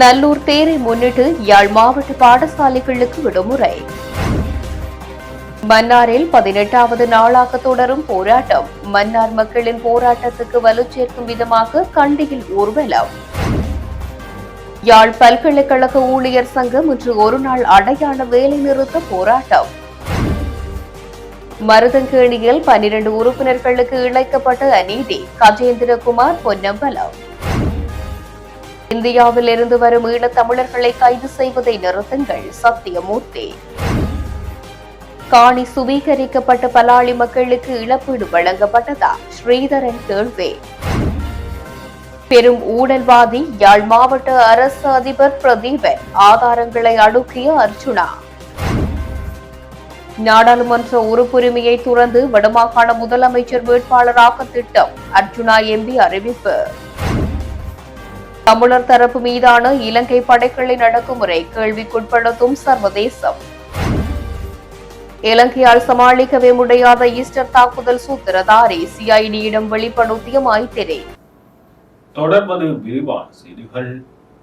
நல்லூர் தேரை முன்னிட்டு யாழ் மாவட்ட பாடசாலைகளுக்கு விடுமுறை. மன்னாரில் பதினெட்டாவது நாளாக தொடரும் போராட்டம். மன்னார் மக்களின் போராட்டத்துக்கு வலு சேர்க்கும் விதமாக கண்டியில் ஊர்வலம். யாழ் பல்கலைக்கழக ஊழியர் சங்கம் இன்று ஒருநாள் அடையாள வேலைநிறுத்த போராட்டம். மருதங்கேணியில் பன்னிரண்டு உறுப்பினர்களுக்கு இழைக்கப்பட்ட அநீதி கஜேந்திரகுமார் பொன்னம்பலம். இந்தியாவில் இருந்து வரும் ஈழத் தமிழர்களை கைது செய்வதை நிறுத்துங்கள் சத்தியமூர்த்தி. காணி சுவீகரிக்கப்பட்ட பலாளி மக்களுக்கு இழப்பீடு வழங்கப்பட்டதா? ஸ்ரீதரன் கேள்வி. பெரும் ஊழல்வாதி யாழ் மாவட்ட அரசு அதிபர் பிரதீபன் ஆதாரங்களை அடுக்கிய அர்ஜுனா. நாடாளுமன்ற உறுப்புரிமையை துறந்து வடமாகாண முதலமைச்சர் வேட்பாளராக திட்டம் அர்ஜுனா எம்பி அறிவிப்பு. தமிழர் தரப்பு மீதான இலங்கை படைகளின் அடக்குமுறை கேள்விக்குட்படுத்தும் சர்வதேசம். இலங்கையால் சமாளிக்கவே முடியாத ஈஸ்டர் தாக்குதல் சூத்திரதாரி சிஐடியிடம் வெளிப்படுத்திய மைத்திரி. தொடர்வது விரிவான செய்திகள்.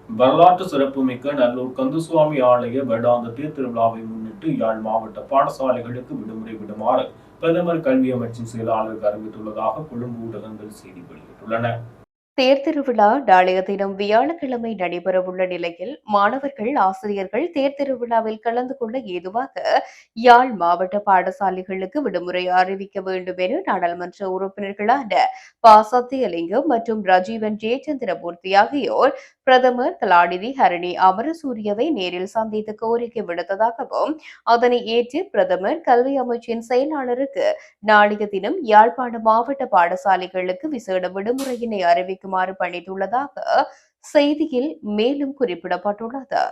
வரலாற்று சிறப்புமிக்க நல்லூர் கந்துசுவாமி ஆலய வருடாந்த தேர் திருவிழாவை முன்னிட்டு யாழ் மாவட்ட பாடசாலைகளுக்கு விடுமுறை விடுமாறு பிரதமர் கல்வி அமைச்சின் செயலாளருக்கு அறிவித்துள்ளதாக கொழும்பு ஊடகங்கள் செய்தி வெளியிட்டுள்ளன. தேர்திருவிழா நாளைய தினம் வியாழக்கிழமை நடைபெறவுள்ள நிலையில் மாணவர்கள் ஆசிரியர்கள் தேர்திருவிழாவில் கலந்து கொள்ள ஏதுவாக யாழ் மாவட்ட பாடசாலைகளுக்கு விடுமுறை அறிவிக்க வேண்டும் என நாடாளுமன்ற உறுப்பினர்களான ப சத்தியலிங்கம் மற்றும் ரஜீவன் ஜெயச்சந்திரமூர்த்தி ஆகியோர் பிரதமர் கலாநிதி ஹரணி அமரசூரியவை நேரில் சந்தித்து கோரிக்கை விடுத்ததாகவும் அதனை ஏற்று பிரதமர் கல்வி அமைச்சின் செயலாளருக்கு நாளைய தினம் யாழ்ப்பாண மாவட்ட பாடசாலைகளுக்கு விசேட விடுமுறையினை அறிவிக்குமாறு பணித்துள்ளதாக செய்தியில் மேலும் குறிப்பிடப்பட்டுள்ளது.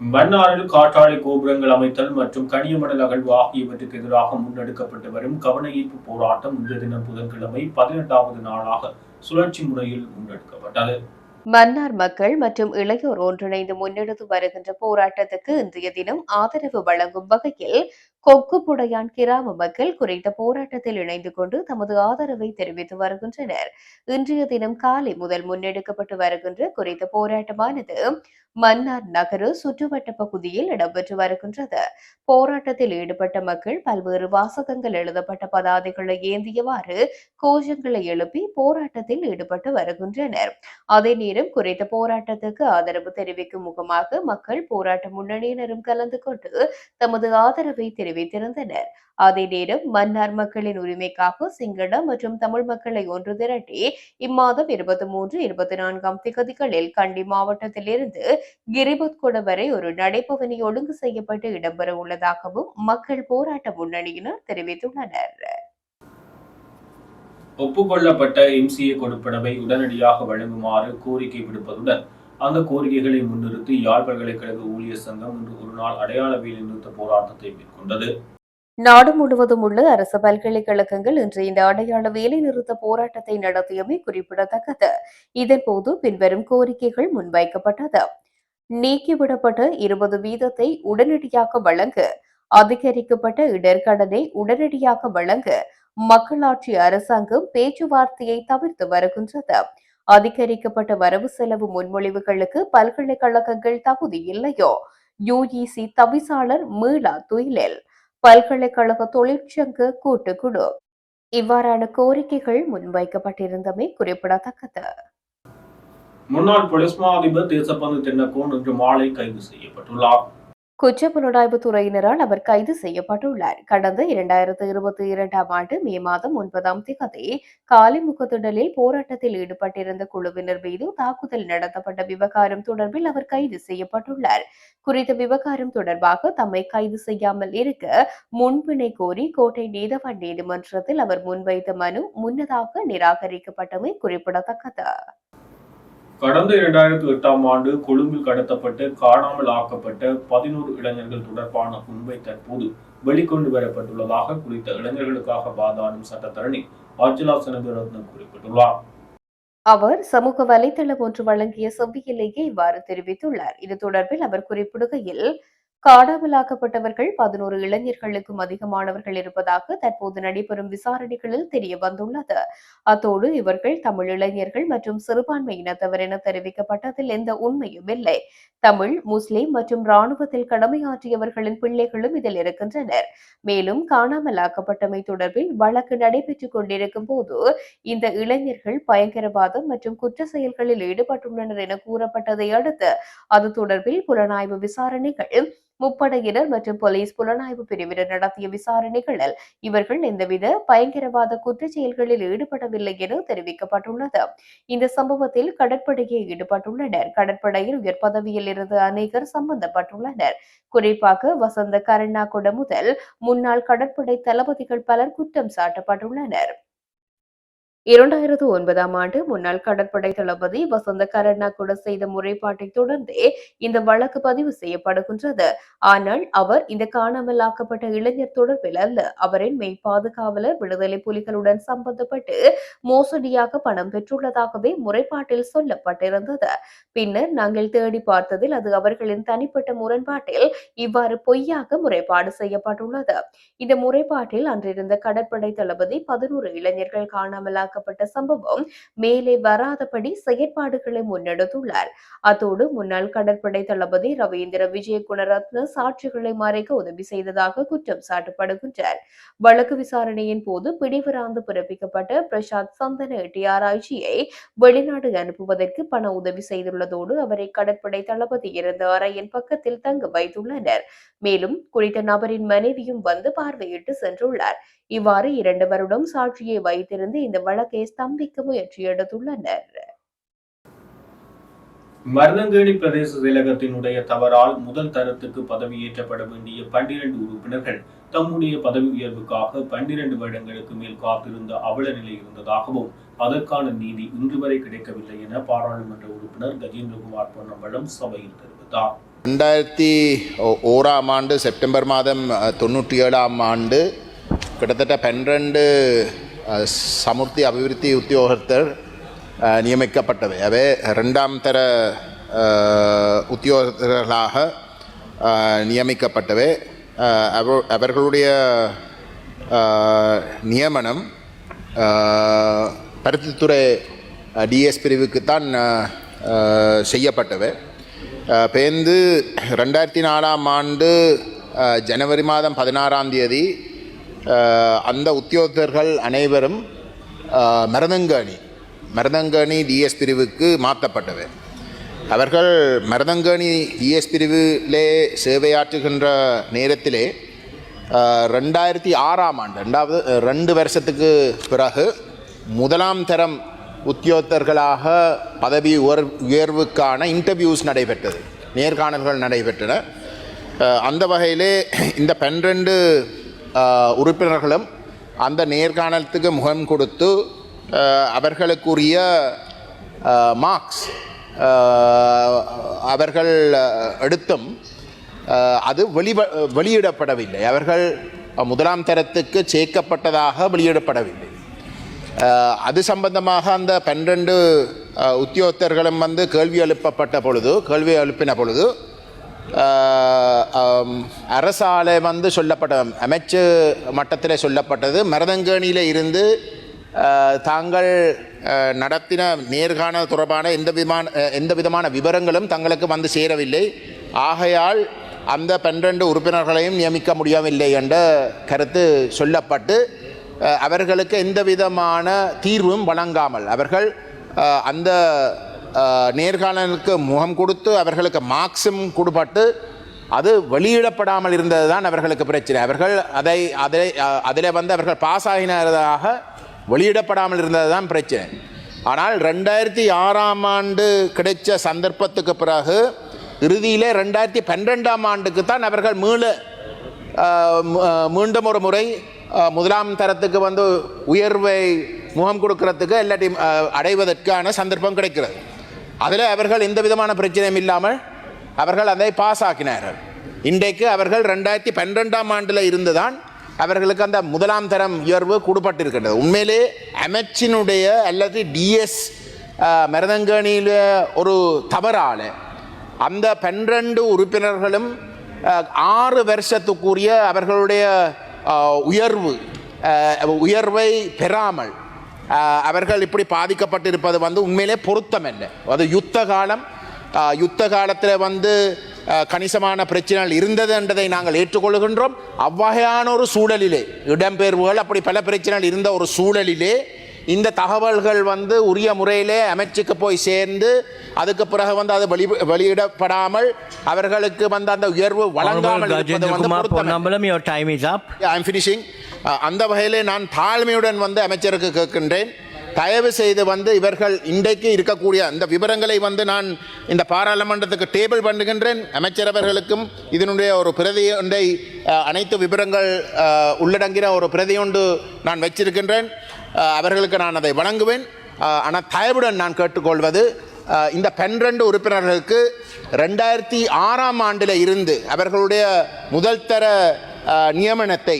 மன்னாரில் காற்றாலை கோபுரங்கள் அமைத்தல் மற்றும் கனியமடல் அகழ்வு ஆகியவற்றுக்கு எதிராக முன்னெடுக்கப்பட்டு வரும் கவன ஈர்ப்பு போராட்டம் இன்றைய தினம் புதன்கிழமை பதினெட்டாவது நாளாக சுழற்சி முறையில் முன்னெடுக்கப்பட்டது. மன்னார் மக்கள் மற்றும் இளையோர் ஒன்றிணைந்து முன்னெடுத்து வருகின்ற போராட்டத்துக்கு இன்றைய தினம் ஆதரவு வழங்கும் வகையில் கொக்குப்புடையான் கிராம மக்கள் குறித்த போராட்டத்தில் இணைந்து கொண்டு தமது ஆதரவை தெரிவித்து வருகின்றனர். இன்றைய தினம் காலை முதல் முன்னெடுக்கப்பட்டு வருகின்ற குறித்த போராட்டமானது மன்னார் நகர சுற்றுவட்ட பகுதியில் இடம்பெற்று வருகின்றது. போராட்டத்தில் ஈடுபட்ட மக்கள் பல்வேறு வாசகங்கள் எழுதப்பட்ட பதாதைகளை ஏந்தியவாறு கோஷங்களை எழுப்பி போராட்டத்தில் ஈடுபட்டு வருகின்றனர். அதே நேரம் குறித்த போராட்டத்துக்கு ஆதரவு தெரிவிக்கும் முகமாக மக்கள் போராட்ட முன்னணியினரும் கலந்து கொண்டு தமது ஆதரவை தெரிவித்திருந்தனர் அதே நேரம் மன்னார் மக்களின் உரிமைக்காக சிங்கள மற்றும் தமிழ் மக்களை ஒன்று திரட்டி இம்மாதம் இருபத்தி மூன்று இருபத்தி நான்காம் திகதிகளில் கண்டி மாவட்டத்திலிருந்து இருந்து கிரிபத்கொட வரை ஒரு நடைபவனி ஒழுங்கு செய்யப்பட்டு இடம்பெற உள்ளதாகவும் மக்கள் போராட்ட முன்னணியினர் தெரிவித்துள்ளனர். ஒப்புக்கொள்ளப்பட்ட எம்சிஏ கொடுப்பனவை உடனடியாக வழங்குமாறு கோரிக்கை விடுப்பதுடன் அந்த கோரிக்கைகளை முன்னிறுத்தி யாழ் பல்கலைக்கழக ஊழியர் சங்கம் இன்று ஒரு நாள் அடையாள வேலை நிறுத்த போராட்டத்தை மேற்கொண்டது. நாடு முழுவதும் உள்ள அரசு பல்கலைக்கழகங்கள் இன்று இந்த அடையாள வேலைநிறுத்த போராட்டத்தை நடத்தியமை குறிப்பிடத்தக்கது. இதன்போது பின்வரும் கோரிக்கைகள் முன்வைக்கப்பட்டது. நீக்கிவிடப்பட்ட இருபது வீதத்தை உடனடியாக வழங்க. அதிகரிக்கப்பட்ட இடர்கடனை உடனடியாக வழங்க. மக்களாட்சி அரசாங்கம் பேச்சுவார்த்தையை தவிர்த்து வருகின்றது. அதிகரிக்கப்பட்ட வரவு செலவு முன்மொழிவுகளுக்கு பல்கலைக்கழகங்கள் தகுதி இல்லையோ? யுஇசி தவிசாளர் மீளா துயிலில் பல்கலைக்கழக தொழிற்சங்க கூட்டுக்குழு. இவ்வாறான கோரிக்கைகள் முன்வைக்கப்பட்டிருந்தமை குறிப்பிடத்தக்கது. முன்னாள் போலீஸ் மா அதிபர் தேசப்பந்து தென்னக்கோன் இன்று மாலை கைது செய்யப்பட்டுள்ளார். குற்றப்புலனாய்வு துறையினரால் அவர் கைது செய்யப்பட்டுள்ளார். கடந்த இரண்டாயிரத்தி இருபத்தி இரண்டாம் ஆண்டு மே மாதம் ஒன்பதாம் திகதி காலிமுகத்திடலில் போராட்டத்தில் ஈடுபட்டிருந்த குழுவினர் மீது தாக்குதல் நடத்தப்பட்ட விவகாரம் தொடர்பில் அவர் கைது செய்யப்பட்டுள்ளார். குறித்த விவகாரம் தொடர்பாக தம்மை கைது செய்யாமல் இருக்க முன்பிணை கோரி கோட்டை நீதவான் நீதிமன்றத்தில் அவர் முன்வைத்த மனு முன்னதாக நிராகரிக்கப்பட்டமை குறிப்பிடத்தக்கது. கடந்த இரண்டாயிரத்தி எட்டாம் ஆண்டு கொழும்பில் கடத்தப்பட்டு காணாமல் ஆக்கப்பட்ட பதினோரு இளைஞர்கள் தொடர்பான உண்மை தற்போது வெளிக்கொண்டு வரப்பட்டுள்ளதாக குறித்த இளைஞர்களுக்காக வாதாடும் சட்டத்தரணி அர்ஜுனா சனபிரத்ன குறிப்பிட்டுள்ளார். அவர் சமூக வலைதளம் ஒன்று வழங்கிய செவ்வியிலேயே இவ்வாறு தெரிவித்துள்ளார். இது தொடர்பில் அவர் குறிப்பிடுகையில் காணாமலாக்கப்பட்டவர்கள் பதினோரு இளைஞர்களுக்கும் அதிகமானவர்கள் இருப்பதாக தற்போது நடைபெறும் விசாரணைகளில் தெரிய வந்துள்ளது அத்தோடு இவர்கள் தமிழ் இளைஞர்கள் மற்றும் சிறுபான்மை இனத்தவர் என தெரிவிக்கப்பட்டதில் எந்த உண்மையும் இல்லை. தமிழ் முஸ்லிம் மற்றும் ராணுவத்தில் கடமையாற்றியவர்களின் பிள்ளைகளும் இதில் இருக்கின்றனர். மேலும் காணாமலாக்கப்பட்டமை தொடர்பில் வழக்கு நடைபெற்றுக் கொண்டிருக்கும் போது இந்த இளைஞர்கள் பயங்கரவாதம் மற்றும் குற்ற செயல்களில் ஈடுபட்டுள்ளனர் என கூறப்பட்டதை அடுத்து அது தொடர்பில் புலனாய்வு விசாரணைகள் முப்படையினர் மற்றும் போலீஸ் புலனாய்வு பிரிவினர் நடத்திய விசாரணைகளில் இவர்கள் எந்தவித பயங்கரவாத குற்ற செயல்களில் ஈடுபடவில்லை என தெரிவிக்கப்பட்டுள்ளது. இந்த சம்பவத்தில் கடற்படையில் ஈடுபட்டுள்ளனர். கடற்படையில் உயர் பதவியில் இருந்து அநேகர் சம்பந்தப்பட்டுள்ளனர். குறிப்பாக வசந்த கருணாகுட முதல் முன்னாள் கடற்படை தளபதிகள் பலர் குற்றம் சாட்டப்பட்டுள்ளனர். இரண்டாயிரத்து ஒன்பதாம் ஆண்டு முன்னாள் கடற்படை தளபதி வசந்த கருணாகுட செய்த முறைப்பாட்டை தொடர்ந்தே இந்த வழக்கு பதிவு செய்யப்படுகின்றது. ஆனால் அவர் இந்த காணாமலாக்கப்பட்ட இளைஞர் தொடர்பில் அல்ல. அவரின் மெய் பாதுகாவலர் விடுதலை புலிகளுடன் சம்பந்தப்பட்டு மோசடியாக பணம் பெற்றுள்ளதாகவே முறைப்பாட்டில் சொல்லப்பட்டிருந்தது. பின்னர் நாங்கள் தேடி பார்த்ததில் அது அவர்களின் தனிப்பட்ட முரண்பாட்டில் இவ்வாறு பொய்யாக முறைப்பாடு செய்யப்பட்டுள்ளது. இந்த முறைப்பாட்டில் அன்றிருந்த கடற்படை தளபதி பதினோரு இளைஞர்கள் காணாமலாக்கப்பட்ட சம்பவம் மேலே வராதபடி செயற்பாடுகளை முன்னெடுத்துள்ளார். அத்தோடு முன்னாள் கடற்படை தளபதி ரவீந்திர விஜய குணரத்ன சாட்சிகளை மறைக்க உதவி செய்ததாக குற்றம் சாட்டப்படுகின்றார். வழக்கு விசாரணையின் போது பிடிவராந்து பிறப்பிக்கப்பட்ட பிரசாத் சந்தன டிஆர்ஐஜியை வெளிநாடு அனுப்புவதற்கு பண உதவி செய்துள்ளதோடு அவரை கடற்படை தளபதி இருந்த அறையின் பக்கத்தில் தங்க வைத்துள்ளனர். மேலும் குறித்த நபரின் மனைவியும் வந்து பார்வையிட்டு சென்றுள்ளார். இவ்வாறு இரண்டு வருடம் சாட்சியை வைத்திருந்து இந்த வழக்கு ஸ்தம்பிக்க முயற்சி எடுத்துள்ளனர். மருதங்கேணி பிரதேச செயலகத்தினுடைய தவறால் முதல் தரத்துக்கு பதவியேற்றப்பட வேண்டிய பன்னிரண்டு உறுப்பினர்கள் தம்முடைய பதவி உயர்வுக்காக பன்னிரண்டு வருடங்களுக்கு மேல் காத்திருந்த அவல நிலை இருந்ததாகவும் அதற்கான நீதி இன்று வரை கிடைக்கவில்லை என பாராளுமன்ற உறுப்பினர் கஜேந்திரகுமார் பொன்னம்பலம் சபையில் தெரிவித்தார். ரெண்டாயிரத்தி ஓராம் ஆண்டு செப்டம்பர் மாதம் தொண்ணூற்றி ஏழாம் ஆண்டு கிட்டத்தட்ட பன்னிரண்டு சமுர்த்தி அபிவிருத்தி உத்தியோகத்தர் நியமிக்கப்பட்டவை அவை ரெண்டாம் தர உத்தியோகர்களாக நியமிக்கப்பட்டவை அவ- அவர்களுடைய நியமனம் பருத்தித்துறை டிஎஸ் பிரிவுக்குத்தான் செய்யப்பட்டவை பேந்து ரெண்டாயிரத்தி நாலாம் ஆண்டு ஜனவரி மாதம் பதினாறாம் தேதி அந்த உத்தியோகத்தர்கள் அனைவரும் மருதங்கணி மருதங்கணி டிஎஸ் பிரிவுக்கு மாற்றப்பட்டவை அவர்கள் மருதங்கணி டிஎஸ் பிரிவிலே சேவையாற்றுகின்ற நேரத்திலே ரெண்டாயிரத்தி ஆறாம் ஆண்டு ரெண்டாவது ரெண்டு வருஷத்துக்கு பிறகு முதலாம் தரம் உத்தியோகத்தர்களாக பதவி உயர் உயர்வுக்கான இன்டர்வியூஸ் நடைபெற்றது. நேர்காணல்கள் நடைபெற்றன. அந்த வகையிலே இந்த பன்னிரெண்டு உறுப்பினர்களும் அந்த நேர்காணலத்துக்கு முகம் கொடுத்து அவர்களுக்குரிய மார்க்ஸ் அவர்கள் எடுத்தும் அது வெளி வெளியிடப்படவில்லை. அவர்கள் முதலாம் தரத்துக்கு சேர்க்கப்பட்டதாக வெளியிடப்படவில்லை. அது சம்பந்தமாக அந்த பன்னிரண்டு உத்தியோகத்தர்களும் வந்து கேள்வி எழுப்பப்பட்ட பொழுது கேள்வி எழுப்பின பொழுது அரசாலை வந்து சொல்லப்பட்ட அமைச்சு மட்டத்தில் சொல்லப்பட்டது. மரதங்கேணியில் இருந்து தாங்கள் நடத்தின நேர்காணல் தொடர்பான எந்த விதமான எந்த விதமான விவரங்களும் தங்களுக்கு வந்து சேரவில்லை. ஆகையால் அந்த பன்னிரண்டு உறுப்பினர்களையும் நியமிக்க முடியவில்லை என்ற கருத்து சொல்லப்பட்டு அவர்களுக்கு எந்த விதமான தீர்வும் வழங்காமல் அவர்கள் அந்த நேர்காணலுக்கு முகம் கொடுத்து அவர்களுக்கு மார்க்ஸும் கொடுப்பட்டு அது வெளியிடப்படாமல் இருந்தது தான் அவர்களுக்கு பிரச்சனை. அவர்கள் அதை அதை அதில் வந்து அவர்கள் பாஸ் ஆகினதாக வெளியிடப்படாமல் இருந்தது தான் பிரச்சனை. ஆனால் ரெண்டாயிரத்தி ஆறாம் ஆண்டு கிடைச்ச சந்தர்ப்பத்துக்கு பிறகு இறுதியிலே ரெண்டாயிரத்தி பன்னிரெண்டாம் ஆண்டுக்கு தான் அவர்கள் மீள மீண்டும் ஒரு முறை முதலாம் தரத்துக்கு வந்து உயர்வை முகம் கொடுக்கறதுக்கு இல்லாட்டி அடைவதற்கான சந்தர்ப்பம் கிடைக்கிறது. அதில் அவர்கள் எந்த விதமான பிரச்சனையும் இல்லாமல் அவர்கள் அதை பாஸ் ஆக்கினார்கள். இன்றைக்கு அவர்கள் ரெண்டாயிரத்தி பன்னிரெண்டாம் ஆண்டில் இருந்துதான் அவர்களுக்கு அந்த முதலாம் தரம் உயர்வு கொடுப்பட்டிருக்கின்றது. உண்மையிலே அமைச்சினுடைய அல்லது டிஎஸ் மருதங்கணியில் ஒரு தவறால் அந்த பன்னிரண்டு உறுப்பினர்களும் ஆறு வருஷத்துக்குரிய அவர்களுடைய உயர்வு உயர்வை பெறாமல் அவர்கள் இப்படி பாதிக்கப்பட்டிருப்பது வந்து உண்மையிலே பொருத்தம் என்ன? அது யுத்த காலம் யுத்த காலத்தில் வந்து கணிசமான பிரச்சனைகள் இருந்தது என்றதை நாங்கள் ஏற்றுக்கொள்கின்றோம். அவ்வகையான ஒரு சூழலிலே இடம்பெயர்வுகள் அப்படி பல பிரச்சனைகள் இருந்த ஒரு சூழலிலே இந்த தகவல்கள் வந்து உரிய முறையிலே அமைச்சுக்கு போய் சேர்ந்து அதுக்கு பிறகு வந்து அது வெளி வெளியிடப்படாமல் அவர்களுக்கு வந்து அந்த உயர்வு வழங்காமல் ஃபினிஷிங் அந்த வகையிலே நான் தாழ்மையுடன் வந்து அமைச்சருக்கு கேட்கின்றேன். தயவு செய்து வந்து இவர்கள் இன்றைக்கு இருக்கக்கூடிய அந்த விவரங்களை வந்து நான் இந்த பாராளுமன்றத்துக்கு டேபிள் பண்ணுகின்றேன். அமைச்சரவர்களுக்கும் இதனுடைய ஒரு பிரதி ஒன்றை அனைத்து விவரங்கள் உள்ளடங்கிற ஒரு பிரதி ஒன்று நான் வச்சிருக்கின்றேன். அவர்களுக்கு நான் அதை வழங்குவேன். ஆனால் தயவுடன் நான் கேட்டுக்கொள்வது இந்த பன்னிரண்டு உறுப்பினர்களுக்கு ரெண்டாயிரத்தி ஆறாம் ஆண்டில் இருந்து அவர்களுடைய முதல் தர நியமனத்தை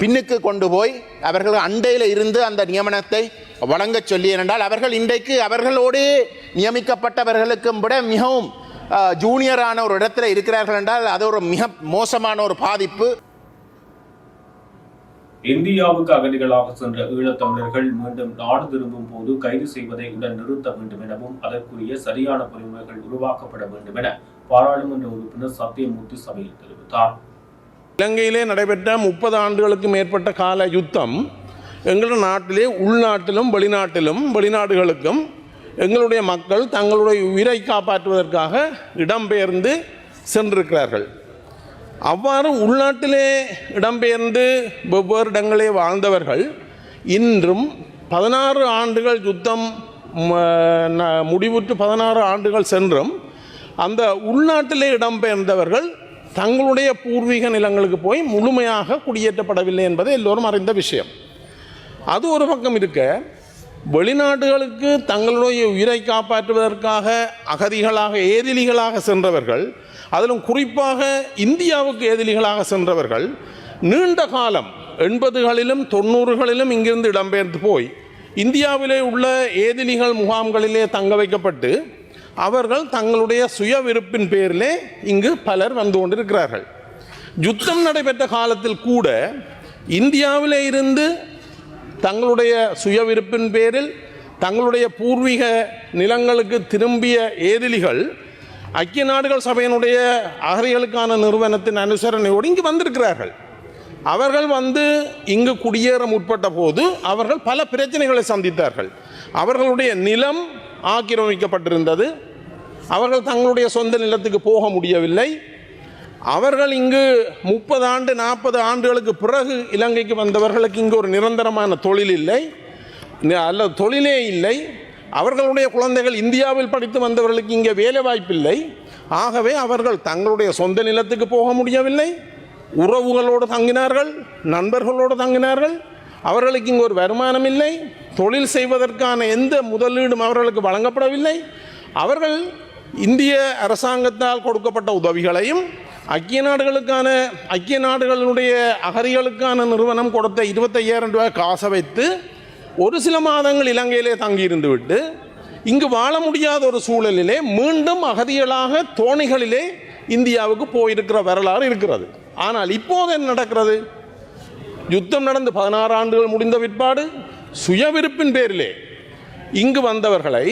பின்னுக்கு கொண்டு போய் அவர்கள் அண்டையில் இருந்து அந்த நியமனத்தை வழங்க சொல்லி என்றால் அவர்கள் இன்றைக்கு அவர்களோடு நியமிக்கப்பட்டவர்களுக்கும் விட மிகவும் ஜூனியரான ஒரு இடத்துல இருக்கிறார்கள் என்றால் அது ஒரு மிக மோசமான ஒரு பாதிப்பு. இந்தியாவுக்கு அகதிகளாக சென்ற ஈழத்தமிழர்கள் மீண்டும் நாடு திரும்பும் போது கைது செய்வதை உடன் நிறுத்த வேண்டும் எனவும் அதற்குரிய சரியான பொறிமுறைகள் உருவாக்கப்பட வேண்டும் என பாராளுமன்ற உறுப்பினர் சத்தியமூர்த்தி சபையில் தெரிவித்தார். இலங்கையிலே நடைபெற்ற முப்பது ஆண்டுகளுக்கு மேற்பட்ட கால யுத்தம் எங்கள் நாட்டிலே உள்நாட்டிலும் வெளிநாட்டிலும் வெளிநாடுகளுக்கும் எங்களுடைய மக்கள் தங்களுடைய உயிரை காப்பாற்றுவதற்காக இடம்பெயர்ந்து சென்றிருக்கிறார்கள். அவ்வாறு உள்நாட்டிலே இடம்பெயர்ந்து வெவ்வேறு இடங்களே வாழ்ந்தவர்கள் இன்றும் பதினாறு ஆண்டுகள் யுத்தம் முடிவுற்று பதினாறு ஆண்டுகள் சென்றும் அந்த உள்நாட்டிலே இடம்பெயர்ந்தவர்கள் தங்களுடைய பூர்வீக நிலங்களுக்கு போய் முழுமையாக குடியேற்றப்படவில்லை என்பது எல்லோரும் அறிந்த விஷயம். அது ஒரு பக்கம் இருக்க வெளிநாடுகளுக்கு தங்களுடைய உயிரை காப்பாற்றுவதற்காக அகதிகளாக ஏதிலிகளாக சென்றவர்கள் அதிலும் குறிப்பாக இந்தியாவுக்கு ஏதிலிகளாக சென்றவர்கள் நீண்ட காலம் எண்பதுகளிலும் தொண்ணூறுகளிலும் இங்கிருந்து இடம்பெயர்ந்து போய் இந்தியாவிலே உள்ள ஏதிலிகள் முகாம்களிலே தங்க வைக்கப்பட்டு அவர்கள் தங்களுடைய சுய விருப்பின் பேரிலே இங்கு பலர் வந்து கொண்டிருக்கிறார்கள். யுத்தம் நடைபெற்ற காலத்தில் கூட இந்தியாவிலே இருந்து தங்களுடைய சுய விருப்பின் பேரில் தங்களுடைய பூர்வீக நிலங்களுக்கு திரும்பிய ஏதிலிகள் ஐக்கிய நாடுகள் சபையினுடைய அகரிகளுக்கான நிறுவனத்தின் அனுசரணையோடு இங்கு வந்திருக்கிறார்கள். அவர்கள் வந்து இங்கு குடியேற முற்பட்ட போது அவர்கள் பல பிரச்சனைகளை சந்தித்தார்கள். அவர்களுடைய நிலம் ஆக்கிரமிக்கப்பட்டிருந்தது. அவர்கள் தங்களுடைய சொந்த நிலத்துக்கு போக முடியவில்லை. அவர்கள் இங்கு முப்பது ஆண்டு நாற்பது ஆண்டுகளுக்கு பிறகு இலங்கைக்கு வந்தவர்களுக்கு இங்கு ஒரு நிரந்தரமான தொழில் இல்லை. அல்லது தொழிலே இல்லை. அவர்களுடைய குழந்தைகள் இந்தியாவில் படித்து வந்தவர்களுக்கு இங்கே வேலை வாய்ப்பில்லை ஆகவே அவர்கள் தங்களுடைய சொந்த நிலத்துக்கு போக முடியவில்லை. உறவுகளோடு தங்கினார்கள் நண்பர்களோடு தங்கினார்கள். அவர்களுக்கு இங்கு ஒரு வருமானம் இல்லை. தொழில் செய்வதற்கான எந்த முதலீடும் அவர்களுக்கு வழங்கப்படவில்லை. அவர்கள் இந்திய அரசாங்கத்தால் கொடுக்கப்பட்ட உதவிகளையும் ஐக்கிய நாடுகளுக்கான ஐக்கிய நாடுகளுடைய அகதிகளுக்கான நிறுவனம் கொடுத்த இருபத்தையாயிரம் ரூபாய் காசை வைத்து ஒரு சில மாதங்கள் இலங்கையிலே தங்கியிருந்து விட்டு இங்கு வாழ முடியாத ஒரு சூழலிலே மீண்டும் அகதிகளாக தோணிகளிலே இந்தியாவுக்கு போயிருக்கிற வரலாறு இருக்கிறது. ஆனால் இப்போது என்ன நடக்கிறது? யுத்தம் நடந்து பதினாறு ஆண்டுகள் முடிந்த பிற்பாடு சுயவிருப்பின் பேரிலே இங்கு வந்தவர்களை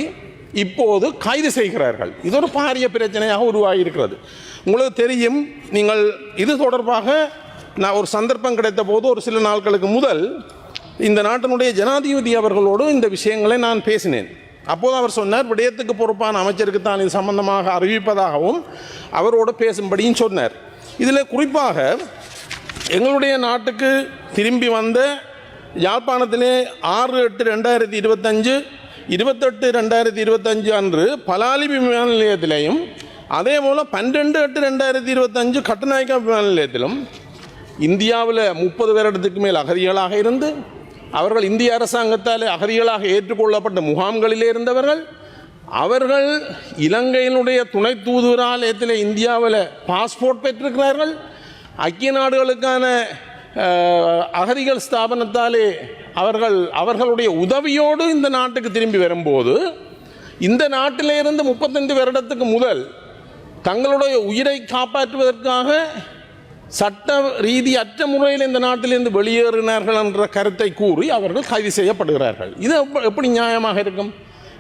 இப்போது கைது செய்கிறார்கள். இது ஒரு பாரிய பிரச்சனையாக உருவாகி இருக்கிறது உங்களுக்கு தெரியும் நீங்கள் இது தொடர்பாக நான் ஒரு சந்தர்ப்பம் கிடைத்த போது ஒரு சில நாட்களுக்கு முதல் இந்த நாட்டினுடைய ஜனாதிபதி அவர்களோடு இந்த விஷயங்களை நான் பேசினேன். அப்போது அவர் சொன்னார் விடயத்துக்கு பொறுப்பான அமைச்சருக்கு தான் இது சம்பந்தமாக அறிவிப்பதாகவும் அவரோடு பேசும்படியும் சொன்னார். இதில் குறிப்பாக எங்களுடைய நாட்டுக்கு திரும்பி வந்த யாழ்ப்பாணத்திலே ஆறு எட்டு ரெண்டாயிரத்தி இருபத்தஞ்சு இருபத்தெட்டு ரெண்டாயிரத்தி இருபத்தஞ்சு அன்று பலாலி விமான நிலையத்திலேயும் அதே போல் பன்னெண்டு எட்டு ரெண்டாயிரத்தி இருபத்தஞ்சு கட்டுநாயக்கா விமான நிலையத்திலும் இந்தியாவில் முப்பது வருடத்துக்கு மேல் அகதிகளாக இருந்து அவர்கள் இந்திய அரசாங்கத்தால் அகதிகளாக ஏற்றுக்கொள்ளப்பட்ட முகாம்களிலே இருந்தவர்கள் அவர்கள் இலங்கையினுடைய துணை தூதுவராலயத்தில் இந்தியாவில் பாஸ்போர்ட் பெற்றிருக்கிறார்கள். ஐக்கிய நாடுகளுக்கான அகதிகள் ஸ்தாபனத்தாலே அவர்கள் அவர்களுடைய உதவியோடு இந்த நாட்டுக்கு திரும்பி வரும்போது இந்த நாட்டிலிருந்து முப்பத்தஞ்சு முப்பத்தைந்து வருடத்துக்கு முதல் தங்களுடைய உயிரை காப்பாற்றுவதற்காக சட்ட ரீதி அற்ற முறையில் இந்த நாட்டிலிருந்து வெளியேறினார்கள் என்ற கருத்தை கூறி அவர்கள் கைது செய்யப்படுகிறார்கள். இது எப்ப- எப்படி நியாயமாக இருக்கும்?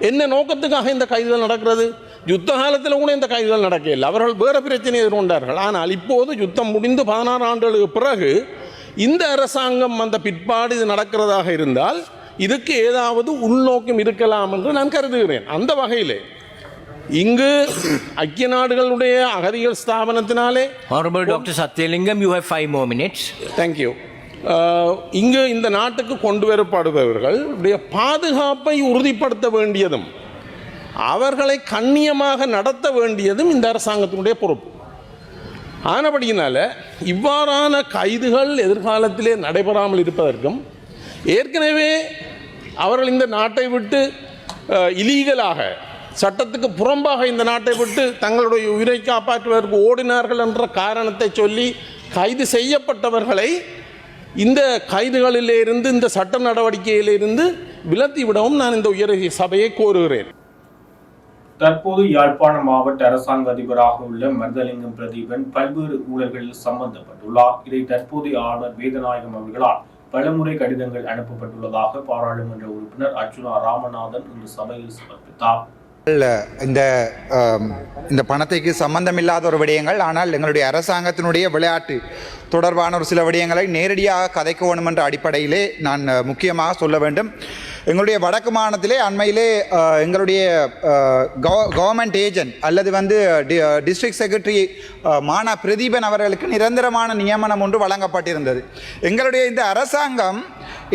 என்ன நோக்கத்துக்காக இந்த கைதுகள் நடக்கிறது யுத்த காலத்தில் கூட இந்த கைதுகள் நடக்கவில்லை அவர்கள் வேறு பிரச்சனையை எதிர்கொண்டார்கள் ஆனால் இப்போது யுத்தம் முடிந்து பதினாறு ஆண்டுகளுக்கு பிறகு இந்த அரசாங்கம் வந்த பிற்பாடு இது நடக்கிறதாக இருந்தால் இதுக்கு ஏதாவது உள்நோக்கம் இருக்கலாம் என்று நான் கருதுகிறேன் அந்த வகையிலே இங்கு ஐக்கிய நாடுகளுடைய அகதிகள் ஸ்தாபனத்தினாலே Honorable Dr. Satyalingam, you have five more minutes. Thank you இங்கு இந்த நாட்டுக்கு கொண்டு வரப்படுபவர்கள் பாதுகாப்பை உறுதிப்படுத்த வேண்டியதும் அவர்களை கண்ணியமாக நடத்த வேண்டியதும் இந்த அரசாங்கத்தினுடைய பொறுப்பு. ஆனபடியினால இவ்வாறான கைதுகள் எதிர்காலத்திலே நடைபெறாமல் இருப்பதற்கும் ஏற்கனவே அவர்கள் இந்த நாட்டை விட்டு இலீகலாக சட்டத்துக்கு புறம்பாக இந்த நாட்டை விட்டு தங்களுடைய உயிரை காப்பாற்றுவதற்கு ஓடினார்கள் என்ற காரணத்தை சொல்லி கைது செய்யப்பட்டவர்களை இந்த கைதுகளிலிருந்து இந்த சட்ட நடவடிக்கையிலிருந்து விலத்தி விடவும் நான் இந்த உயர் சபையை கோருகிறேன். தற்போது யாழ்ப்பாண மாவட்ட அரசாங்க அதிபராக உள்ள மருதலிங்கம் பிரதீபன் பல்வேறு ஊழல்களில் சம்பந்தப்பட்டுள்ளார். இதை தற்போதைய ஆளுநர் வேதநாயகம் அவர்களால் பலமுறை கடிதங்கள் அனுப்பப்பட்டுள்ளதாக பாராளுமன்ற உறுப்பினர் அர்ச்சுனா ராமநாதன் இன்று சபையில் சமர்ப்பித்தார். இந்த இந்த பணத்தைக்கு சம்பந்தமில்லாத ஒரு விடயங்கள் ஆனால் எங்களுடைய அரசாங்கத்தினுடைய விளையாட்டு தொடர்பான ஒரு சில விடயங்களை நேரடியாக கதைக்க வேணும் என்ற அடிப்படையிலே நான் முக்கியமாக சொல்ல வேண்டும். எங்களுடைய வடக்கு மாநிலத்திலே அண்மையிலே எங்களுடைய கவர்மெண்ட் ஏஜென்ட் அல்லது வந்து டிஸ்ட்ரிக்ட் செக்ரட்டரி மானா பிரதீபன் அவர்களுக்கு நிரந்தரமான நியமனம் ஒன்று வழங்கப்பட்டிருந்தது. எங்களுடைய இந்த அரசாங்கம்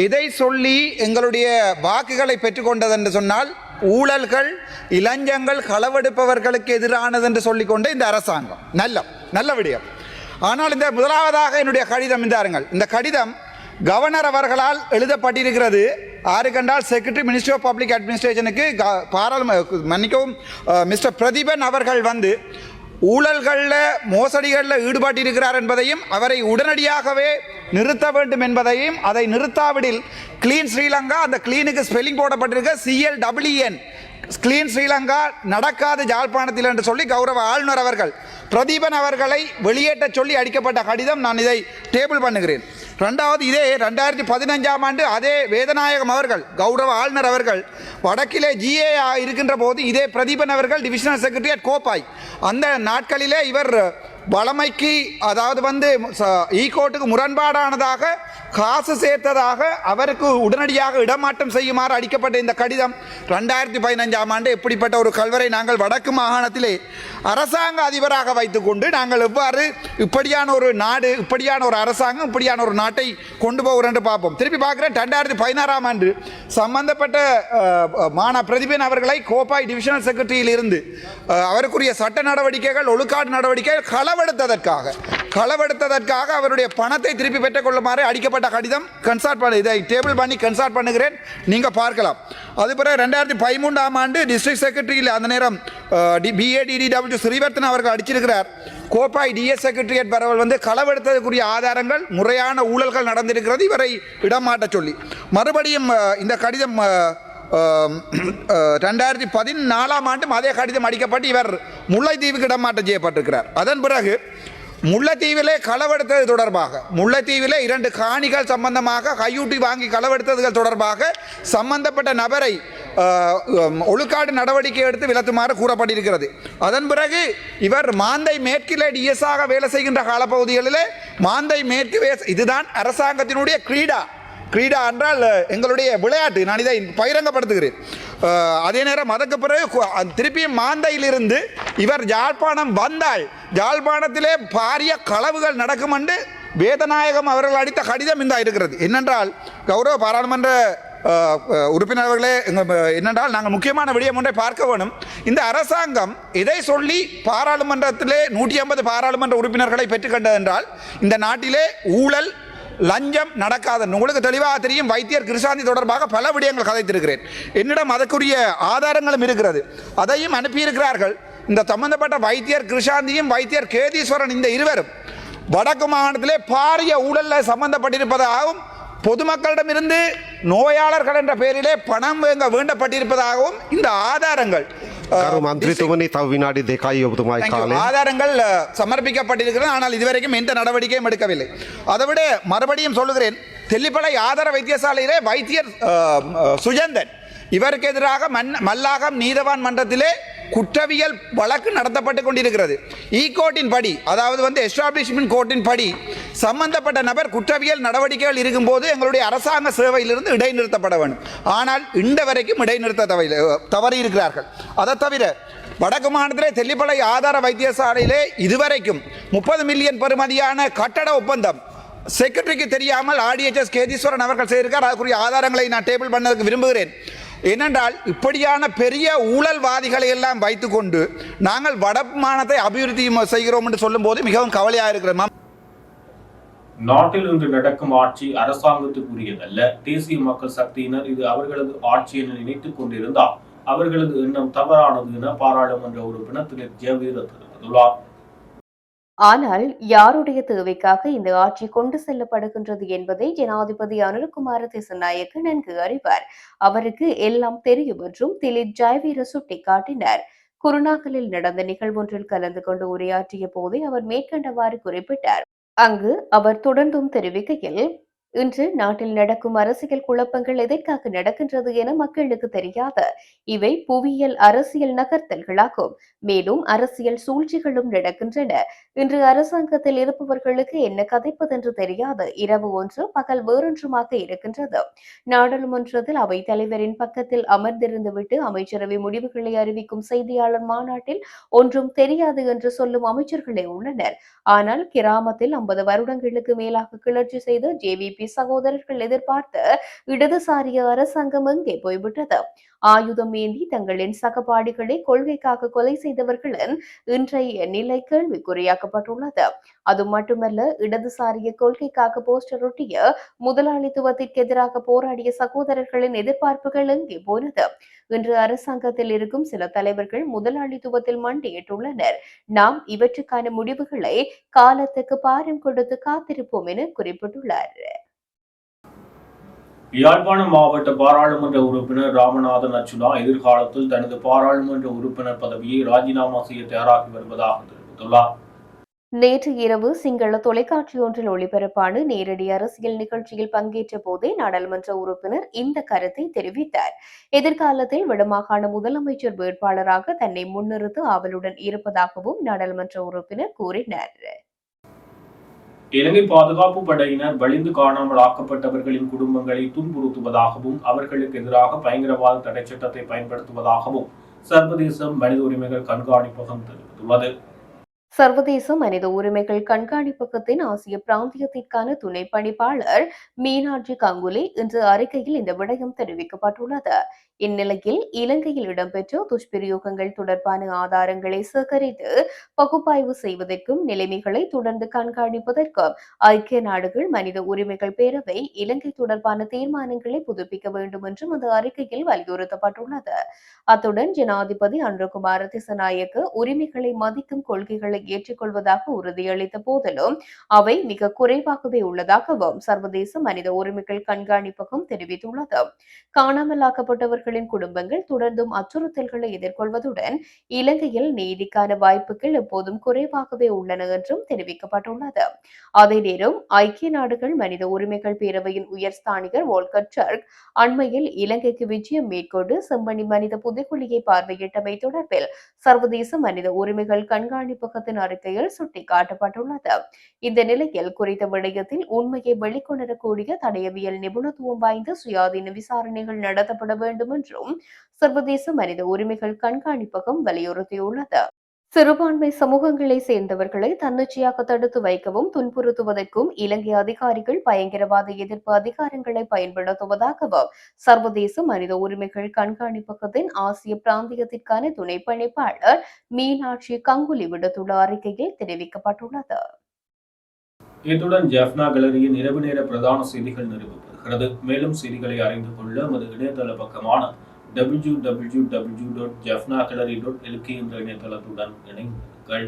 இதை சொல்லி எங்களுடைய வாக்குகளை பெற்றுக்கொண்டது என்று சொன்னால் ஊழல்கள் இளஞ்சங்கள் களவெடுப்பவர்களுக்கு எதிரானது என்று சொல்லிக்கொண்டு இந்த அரசாங்கம். நல்ல நல்ல விடயம். ஆனால் இந்த முதலாவதாக என்னுடைய கடிதம் இந்தாருங்கள் இந்த கடிதம் கவர்னர் அவர்களால் எழுதப்பட்டிருக்கிறது. ஆறு கண்டால் செக்ரட்டரி மினிஸ்ட்ரி ஆஃப் பப்ளிக் அட்மினிஸ்ட்ரேஷனுக்கு க- பாராளும மன்னிக்கவும் மிஸ்டர் பிரதீபன் அவர்கள் வந்து ஊழல்களில் மோசடிகளில் ஈடுபட்டிருக்கிறார் என்பதையும் அவரை உடனடியாகவே நிறுத்த வேண்டும் என்பதையும் அதை நிறுத்தாவிடில் கிளீன் ஸ்ரீலங்கா அந்த கிளீனுக்கு spelling போடப்பட்டிருக்க C L W N clean Sri Lanka நடக்காது ஜாழ்ப்பாணத்தில் என்று சொல்லி கௌரவ ஆளுநர் அவர்கள் பிரதீபன் அவர்களை வெளியேற்றச் சொல்லி அடிக்கப்பட்ட கடிதம் நான் இதை டேபிள் பண்ணுகிறேன். ரெண்டாவது இதே ரெண்டாயிரத்தி பதினஞ்சாம் ஆண்டு அதே வேதநாயகம் அவர்கள் கௌரவ ஆளுநர் அவர்கள் வடக்கிலே ஜிஏ இருக்கின்ற போது இதே பிரதீபன் அவர்கள் டிவிஷனல் செக்ரட்டரியட் கோப்பாய் அந்த நாட்களிலே இவர் வளமைக்கு அதாவது வந்து ஈகோட்டுக்கு முரண்பாடானதாக காசு சேர்த்ததாக அவருக்கு உடனடியாக இடமாற்றம் செய்யுமாறு அடிக்கப்பட்ட இந்த கடிதம் ரெண்டாயிரத்தி பதினஞ்சாம் ஆண்டு எப்படிப்பட்ட ஒரு கல்வரை நாங்கள் வடக்கு மாகாணத்திலே அரசாங்க அதிபராக வைத்துக்கொண்டு நாங்கள் எவ்வாறு இப்படியான ஒரு நாடு இப்படியான ஒரு அரசாங்கம் இப்படியான ஒரு நாட்டை கொண்டு போகிறோம் பார்ப்போம். திருப்பி பார்க்குறேன். ரெண்டாயிரத்தி பதினாறாம் ஆண்டு சம்பந்தப்பட்ட அஹ், மானா பிரதிபன் அவர்களை கோப்பாய் டிவிஷனல் செக்ரட்டரியில் இருந்து அவருக்குரிய சட்ட நடவடிக்கைகள் ஒழுக்காட்டு நடவடிக்கைகள் களவெடுத்ததற்காக களவெடுத்ததற்காக அவருடைய பணத்தை திருப்பி பெற்றுக் கொள்ளுமாறு அடிக்கப்பட்ட கடிதம். கன்சல்ட் பண்ண. இதை டேபிள் பண்ணி கன்சல்ட் பண்ணுகிறேன். நீங்கள் பார்க்கலாம். அது பிறகு ரெண்டாயிரத்தி பதிமூன்றாம் ஆண்டு டிஸ்ட்ரிக்ட் செக்ரட்டரியில் அந்த நேரம் பிஏடிடிடபிள்யூ ஸ்ரீவர்த்தன் அவர்கள் அடிச்சிருக்கிறார். கோப்பாய் டிஎஸ் செக்ரட்டரியேட் பரவல் வந்து களவெடுத்ததுக்குரிய ஆதாரங்கள் முறையான ஊழல்கள் நடந்திருக்கிறது. இவரை இடமாட்ட சொல்லி. மறுபடியும் இந்த கடிதம் ரெண்டாயிரத்தி பதினாலாம் ஆண்டும் அதே கடிதம் அடிக்கப்பட்டு இவர் முல்லைத்தீவுக்கு இடமாற்றம் செய்யப்பட்டிருக்கிறார். அதன் பிறகு முல்லைத்தீவிலே களவெடுத்தது தொடர்பாக முல்லைத்தீவிலே இரண்டு காணிகள் சம்பந்தமாக கையூட்டி வாங்கி களவெடுத்ததுகள் தொடர்பாக சம்பந்தப்பட்ட நபரை ஒழுக்காடு நடவடிக்கை எடுத்து விலத்துமாறு கூறப்பட்டிருக்கிறது. அதன் பிறகு இவர் மாந்தை மேற்கிலே டிஎஸ்ஆக வேலை செய்கின்ற காலப்பகுதிகளிலே மாந்தை மேற்கு வேஸ் இதுதான் அரசாங்கத்தினுடைய கிரீடா. கிரீடா என்றால் எங்களுடைய விளையாட்டு. நான் இதை பகிரங்கப்படுத்துகிறேன். அதே நேரம் அதற்கு பிறகு திருப்பியும் மாந்தையிலிருந்து இவர் யாழ்ப்பாணம் வந்தால் யாழ்ப்பாணத்திலே பாரிய களவுகள் நடக்கும் என்று வேதநாயகம் அவர்கள் அடித்த கடிதம் இந்த இருக்கிறது. என்னென்றால் கௌரவ பாராளுமன்ற உறுப்பினர்களே என்னென்றால் நாங்கள் முக்கியமான விடயம் ஒன்றை பார்க்க வேணும். இந்த அரசாங்கம் இதை சொல்லி பாராளுமன்றத்திலே நூற்றி ஐம்பது பாராளுமன்ற உறுப்பினர்களை பெற்றுக்கொண்டது என்றால் இந்த நாட்டிலே ஊழல் லஞ்சம் நடக்காது உங்களுக்கு தெளிவாக தெரியும் வைத்தியர் கிருஷாந்தி தொடர்பாக பல விடயங்கள் கதைத்திருக்கிறேன். என்னிடம் அதற்குரிய ஆதாரங்களும் இருக்கிறது. அதையும் அனுப்பியிருக்கிறார்கள். இந்த சம்பந்தப்பட்ட வைத்தியர் கிருஷாந்தியும் வைத்தியர் கேதீஸ்வரன் இந்த இருவரும். வடக்கு மாகாணத்திலே பாரிய ஊழலில் சம்பந்தப்பட்டிருப்பதாகவும் பொதுமக்களிடம் இருந்து நோயாளர்கள் என்ற பெயரிலே பணம் வேங்க வேண்டப்பட்டிருப்பதாகவும் இந்த ஆதாரங்கள் ஆதாரங்கள் சமர்ப்பிக்கப்பட்டிருக்கிறது. ஆனால் இதுவரைக்கும் எந்த நடவடிக்கையும் எடுக்கவில்லை. அதை விட மறுபடியும் சொல்லுகிறேன் தெல்லிப்பளை ஆதார வைத்தியசாலையிலே வைத்தியர் சுஜந்தன் இவருக்கு எதிராக மன் மல்லாகம் நீதவான் மன்றத்திலே குற்றவியல் வழக்கு நடத்தப்பட்டு கொண்டிருக்கிறது. E இ கோர்ட்டின் படி அதாவது வந்து எஸ்டாப்ளிஷ்மெண்ட் கோர்ட்டின் படி சம்பந்தப்பட்ட நபர் குற்றவியல் நடவடிக்கைகள் இருக்கும்போது எங்களுடைய அரசாங்க சேவையிலிருந்து இடைநிறுத்தப்பட வேண்டும். ஆனால் இந்த வரைக்கும் இடைநிறுத்த தவறி தவறி இருக்கிறார்கள். அதை தவிர வடக்கு மாநிலத்திலே தெல்லிப்பளை ஆதார வைத்தியசாலையிலே இதுவரைக்கும் முப்பது மில்லியன் பெறுமதியான கட்டட ஒப்பந்தம் செக்ரட்டரிக்கு தெரியாமல் ஆடிஎச்எஸ் கேதீஸ்வரன் அவர்கள் செய்திருக்கார். அதுக்குரிய ஆதாரங்களை நான் டேபிள் பண்ணதுக்கு விரும்புகிறேன். ஏனென்றால் இப்படியான பெரிய ஊழல்வாதிகளை எல்லாம் வைத்துக்கொண்டு நாங்கள் வடமானத்தை அபிவிருத்தி செய்கிறோம் என்று சொல்லும்போது மிகவும் கவலையாக இருக்கிறோம் நாட்டில் இன்று நடக்கும் ஆட்சி அரசாங்கத்துக்குரியதல்ல. தேசிய மக்கள் சக்தியினர் இது அவர்களது ஆட்சி என நினைத்துக் கொண்டிருந்தால் அவர்களது எண்ணம் தவறானது என பாராளுமன்ற உறுப்பினர் திரு. ஜெயவீர தெரிவித்துள்ளார். ஆனால் யாருடைய தேவைக்காக இந்த ஆட்சி கொண்டு செல்லப்படுகின்றது என்பதை ஜனாதிபதி அனுரகுமார திசநாயக்க நன்கு அறிவார். அவருக்கு எல்லாம் தெரியும் என்றும் திலீப் ஜெயவீர சுட்டிக்காட்டினார் குருணாக்கலில் நடந்த நிகழ்வொன்றில் கலந்து கொண்டு உரையாற்றிய போதே அவர் மேற்கண்டவாறு குறிப்பிட்டார். அங்கு அவர் தொடர்ந்தும் தெரிவிக்கையில் இன்று நாட்டில் நடக்கும் அரசியல் குழப்பங்கள் எதற்காக நடக்கின்றது என மக்களுக்கு தெரியாத இவை புவியியல் அரசியல் நகர்த்தல்களாகும். மேலும் அரசியல் சூழ்ச்சிகளும் நடக்கின்றன. இன்று அரசாங்கத்தில் இருப்பவர்களுக்கு என்ன கதைப்பதென்று தெரியாது இரவு ஒன்று பகல் வேறொன்றுமாக இருக்கின்றது. நாடாளுமன்றத்தில் அவை தலைவரின் பக்கத்தில் அமர்ந்திருந்துவிட்டு அமைச்சரவை முடிவுகளை அறிவிக்கும் செய்தியாளர் மாநாட்டில் ஒன்றும் தெரியாது என்று சொல்லும் அமைச்சர்களே உள்ளனர். ஆனால் கிராமத்தில் ஐம்பது வருடங்களுக்கு மேலாக கிளர்ச்சி செய்த ஜேவிபி சகோதரர்கள் எதிர்பார்த்த இடதுசாரிய அரசாங்கம் எங்கே போய்விட்டது? ஆயுதம் ஏந்தி தங்களின் சகபாடிகளை கொள்கைக்காக கொலை செய்தவர்களின் இன்றைய நிலை கேள்விக்குறியாக்கப்பட்டுள்ளது. அது மட்டுமல்ல இடதுசாரிய கொள்கைக்காக போஸ்டர் ஒட்டிய முதலாளித்துவத்திற்கு எதிராக போராடிய சகோதரர்களின் எதிர்பார்ப்புகள் எங்கே போனது? இன்று அரசாங்கத்தில் இருக்கும் சில தலைவர்கள் முதலாளித்துவத்தில் மண்டியிட்டுள்ளனர். நாம் இவற்றுக்கான முடிவுகளை காலத்துக்கு பாரம் கொடுத்து காத்திருப்போம் என குறிப்பிட்டுள்ளார். யாழ்ப்பாணம் மாவட்ட பாராளுமன்ற உறுப்பினர் ராமநாதன் அச்சுலா எதிர்காலத்தில் தனது பாராளுமன்ற உறுப்பினர் பதவியை ராஜினாமா செய்ய தயாராகி வருவதாக தெரிவித்துள்ளார். நேற்று இரவு சிங்கள தொலைக்காட்சி ஒன்றில் ஒளிபரப்பான நேரடி அரசியல் நிகழ்ச்சியில் பங்கேற்ற போதே நாடாளுமன்ற உறுப்பினர் இந்த கருத்தை தெரிவித்தார். எதிர்காலத்தில் வடமாகாண முதலமைச்சர் வேட்பாளராக தன்னை முன்னிறுத்து ஆவலுடன் இருப்பதாகவும் நாடாளுமன்ற உறுப்பினர் கூறினார். இலங்கை பாதுகாப்பு படையினர் வலிந்து காணாமல் ஆக்கப்பட்டவர்களின் குடும்பங்களை துன்புறுத்துவதாகவும் அவர்களுக்கு எதிராக பயங்கரவாத தடை சட்டத்தை பயன்படுத்துவதாகவும் சர்வதேச மனித உரிமைகள் கண்காணிப்பகம் தெரிவித்துள்ளது. சர்வதேச மனித உரிமைகள் கண்காணிப்பகத்தின் ஆசிய பிராந்தியத்திற்கான துணை பணிப்பாளர் மீனாட்சி கங்குலி இன்று அறிக்கையில் இந்த விடயம் தெரிவிக்கப்பட்டுள்ளது. இந்நிலையில் இலங்கையில் இடம்பெற்ற துஷ்பிரயோகங்கள் தொடர்பான ஆதாரங்களை சேகரித்து பகுப்பாய்வு செய்வதற்கும் நிலைமைகளை தொடர்ந்து கண்காணிப்பதற்கும் ஐக்கிய நாடுகள் மனித உரிமைகள் பேரவை இலங்கை தொடர்பான தீர்மானங்களை புதுப்பிக்க வேண்டும் என்றும் அந்த அறிக்கையில் வலியுறுத்தப்பட்டுள்ளது. அத்துடன் ஜனாதிபதி அன்றகுமார திசநாயக்க உரிமைகளை மதிக்கும் கொள்கைகளை ஏற்றுக்கொள்வதாக உறுதியளித்த போதிலும் அவை மிக குறைவாகவே உள்ளதாகவும் சர்வதேச மனித உரிமைகள் கண்காணிப்பகம் தெரிவித்துள்ளது. காணாமலாக்கப்பட்டவர்களின் குடும்பங்கள் தொடர்ந்தும் அச்சுறுத்தல்களை எதிர்கொள்வதுடன் இலங்கையில் நீதிக்கான வாய்ப்புகள் எப்போதும் குறைவாகவே உள்ளன என்றும் தெரிவிக்கப்பட்டுள்ளது. அதே நேரம் ஐக்கிய நாடுகள் மனித உரிமைகள் பேரவையின் உயர்ஸ்தானிகர் வோல்கர் சர்க் அண்மையில் இலங்கைக்கு விஜயம் மேற்கொண்டு செம்மணி மனித புதைக்குழியை பார்வையிட்டமை தொடர்பில் சர்வதேச மனித உரிமைகள் கண்காணிப்பகத்தின் அறிக்கையில் சுட்டிக்காட்டப்பட்டுள்ளது. இந்த நிலையில் குறித்த விடயத்தில் உண்மையை வெளிக்கொணரக்கூடிய தடயவியல் நிபுணத்துவம் வாய்ந்த சுயாதீன விசாரணைகள் நடத்தப்பட வேண்டும் என்றும் சர்வதேச மனித உரிமைகள் கண்காணிப்பகம் வலியுறுத்தியுள்ளது. சிறுபான்மை சமூகங்களை சேர்ந்தவர்களை தன்னிச்சையாக தடுத்து வைக்கவும் துன்புறுத்துவதற்கும் இலங்கை அதிகாரிகள் பயங்கரவாத எதிர்ப்பு அதிகாரங்களை பயன்படுத்துவதாகவும் சர்வதேச மனித உரிமைகள் கண்காணிப்பகத்தின் ஆசிய பிராந்தியத்திற்கான துணை பணிப்பாளர் மீனாட்சி கங்குலி விடுத்துள்ள அறிக்கையில் தெரிவிக்கப்பட்டுள்ளது. இத்துடன் ஜெஃப்னா கேலரியின் இரவு நேர பிரதான செய்திகள் நிறைவு மேலும் செய்திகளை அறிந்து கொள்ள நமது இணையதள பக்கமான W W W dot Jaffna gallery dot LK என்ற இணையதளத்துடன் இணைந்தீர்கள்